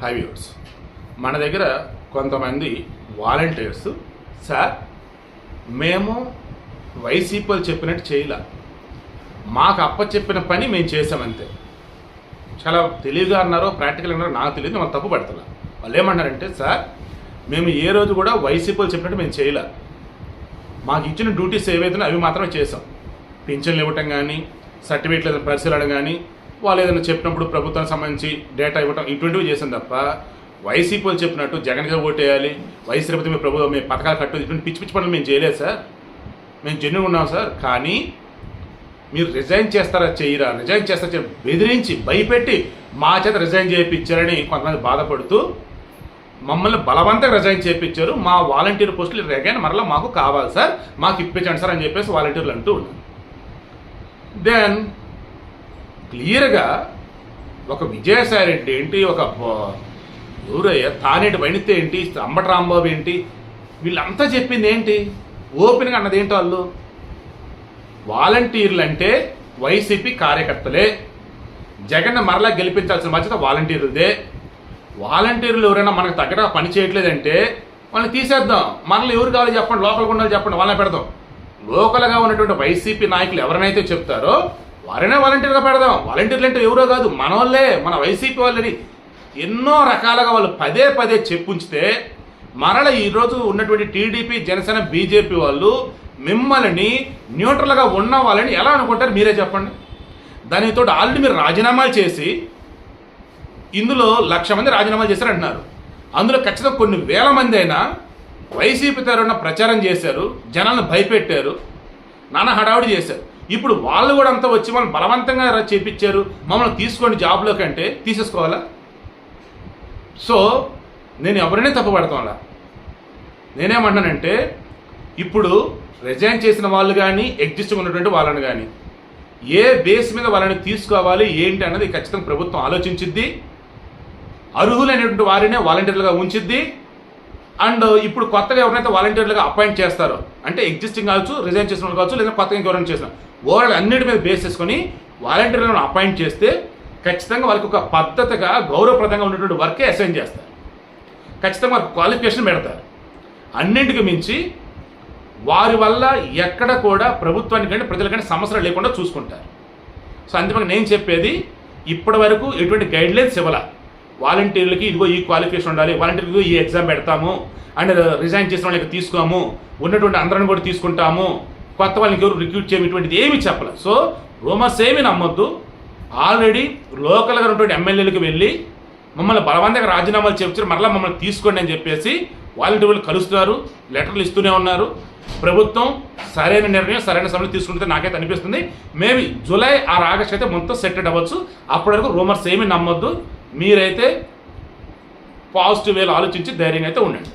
Five years మన దగ్గర కొంతమంది వాలంటీర్స్. సార్ మేము వైసీపీ చెప్పినట్టు చేయలే. మాకు అప్ప చెప్పిన పని మేము చేసామంతే చాలా తెలివిగా అన్నారో ప్రాక్టికల్ అన్నారో నాకు తెలియదు మనం తప్పు పడుతున్నా వాళ్ళు ఏమన్నారంటే సార్ మేము ఏ రోజు కూడా వైసీపీ చెప్పినట్టు మేము చేయలే. మాకు ఇచ్చిన డ్యూటీస్ ఏవైతే అవి మాత్రమే చేసాం. పింఛన్లు ఇవ్వటం కానీ సర్టిఫికేట్లు పరిశీలన కానీ వాళ్ళు ఏదైనా చెప్పినప్పుడు ప్రభుత్వానికి సంబంధించి డేటా ఇవ్వటం ఇటువంటివి చేసాం తప్ప వైసీపీ వాళ్ళు చెప్పినట్టు జగన్గా ఓటేయాలి వైసీపీ మీ ప్రభుత్వం మీ పథకాలు కట్టు ఇటువంటి పిచ్చి పిచ్చి పనులు మేము చేయలేదు సార్. మేము జెన్యున్ ఉన్నాం సార్. కానీ మీరు రిజైన్ చేస్తారా చేయరా? రిజైన్ చేస్తారా బెదిరించి భయపెట్టి మా చేత రిజైన్ చేయించారని కొంతమంది బాధపడుతూ మమ్మల్ని బలవంతంగా రిజైన్ చేయించారు. మా వాలంటీర్ పోస్టులు రిజైన్ మరలా మాకు కావాలి సార్. మాకు ఇప్పించండి సార్ అని చెప్పేసి వాలంటీర్లు అంటూ ఉన్నారు. దెన్ క్లియర్గా ఒక విజయసాయి రెడ్డి ఏంటి ఒక బ- ఎవరయ్యా తానేటి వణితే ఏంటి అంబటి రాంబాబు ఏంటి వీళ్ళంతా చెప్పింది ఏంటి? ఓపెన్గా అన్నది వాళ్ళు? వాలంటీర్లు అంటే వైసీపీ కార్యకర్తలే. జగన్ మరలా గెలిపించాల్సిన బాధ్యత వాలంటీర్లదే. వాలంటీర్లు ఎవరైనా మనకు తగ్గట పని చేయట్లేదంటే వాళ్ళని తీసేద్దాం. మనల్ని ఎవరు కావాలి చెప్పండి లోకల్గా ఉండాలి చెప్పండి వాళ్ళని పెడదాం. లోకల్గా ఉన్నటువంటి వైసీపీ నాయకులు ఎవరినైతే చెప్తారో వారినే వాలంటీర్గా పెడదాం. వాలంటీర్లు అంటే ఎవరో కాదు మన వాళ్ళే మన వైసీపీ వాళ్ళని. ఎన్నో రకాలుగా వాళ్ళు పదే పదే చెప్పుంచితే మరల ఈరోజు ఉన్నటువంటి టీడీపీ జనసేన బీజేపీ వాళ్ళు మిమ్మల్ని న్యూట్రల్గా ఉన్న వాళ్ళని ఎలా అనుకుంటారు మీరే చెప్పండి. దానితో ఆల్రెడీ మీరు రాజీనామాలు చేసి ఇందులో లక్ష మంది రాజీనామాలు చేశారంటున్నారు. అందులో ఖచ్చితంగా కొన్ని వేల మంది అయినా వైసీపీ తరఫున ప్రచారం చేశారు జనాలను భయపెట్టారు నానా హడావుడి చేశారు. ఇప్పుడు వాళ్ళు కూడా అంతా వచ్చి వాళ్ళు బలవంతంగా ర- చేపించారు మమ్మల్ని తీసుకోండి జాబ్లోకి అంటే తీసేసుకోవాలా? సో నేను ఎవరినే తప్పుపడతాను? నేనేమంటానంటే ఇప్పుడు రిజైన్ చేసిన వాళ్ళు కానీ ఎగ్జిస్టింగ్ ఉన్నటువంటి వాళ్ళని కానీ ఏ బేస్ మీద వాళ్ళని తీసుకోవాలి ఏంటి అన్నది ఖచ్చితంగా ప్రభుత్వం ఆలోచించిద్ది అర్హులైనటువంటి వారినే వాలంటీర్లుగా ఉంచిద్ది అండ్ ఇప్పుడు కొత్తగా ఎవరైతే వాలంటీర్లుగా అపాయింట్ చేస్తారో అంటే ఎగ్జిస్టింగ్ కావచ్చు రిజైన్ చేసిన వాళ్ళు కావచ్చు లేదా కొత్తగా ఇంకెవరైనా చేసిన ఓవరాల్ అన్నిటి మీద బేస్ చేసుకొని వాలంటీర్లను అపాయింట్ చేస్తే ఖచ్చితంగా వాళ్ళకి ఒక పద్ధతిగా గౌరవప్రదంగా ఉన్నటువంటి వర్కే అసైన్ చేస్తారు. ఖచ్చితంగా వారికి క్వాలిఫికేషన్ పెడతారు. అన్నింటికి మించి వారి వల్ల ఎక్కడ కూడా ప్రభుత్వానికంటే ప్రజలకంటే సమస్యలు లేకుండా చూసుకుంటారు. సో అంతిమంగా నేను చెప్పేది ఇప్పటి వరకు ఎటువంటి గైడ్లైన్స్ ఇవ్వాల. వాలంటీర్లకి ఇదిగో ఈ క్వాలిఫికేషన్ ఉండాలి వాలంటీర్కి ఈ ఎగ్జామ్ పెడతాము అండ్ రిజైన్ చేసిన వాళ్ళకి తీసుకోము ఉన్నటువంటి అందరిని కూడా తీసుకుంటాము కొత్త వాళ్ళకి ఎవరు రిక్రూట్ చేయము ఏమి ఏమీ చెప్పలేదు సో రూమర్స్ ఏమీ నమ్మొద్దు. ఆల్రెడీ లోకల్గా ఉన్నటువంటి ఎమ్మెల్యేలకు వెళ్ళి మమ్మల్ని బలవంతంగా రాజీనామాలు చెప్తారు మరలా మమ్మల్ని తీసుకోండి అని చెప్పేసి వాలంటీర్లు కలుస్తున్నారు. లెటర్లు ఇస్తూనే ఉన్నారు. ప్రభుత్వం సరైన నిర్ణయం సరైన సమయంలో తీసుకుంటే నాకైతే అనిపిస్తుంది. మేబీ జూలై ఆ ఆగస్ట్ అయితే మొత్తం సెట్ అవ్వచ్చు. అప్పటి వరకు రూమర్స్ ఏమీ నమ్మొద్దు. మీరైతే పాజిటివ్ వేలో ఆలోచించి ధైర్యంగా అయితే ఉండండి.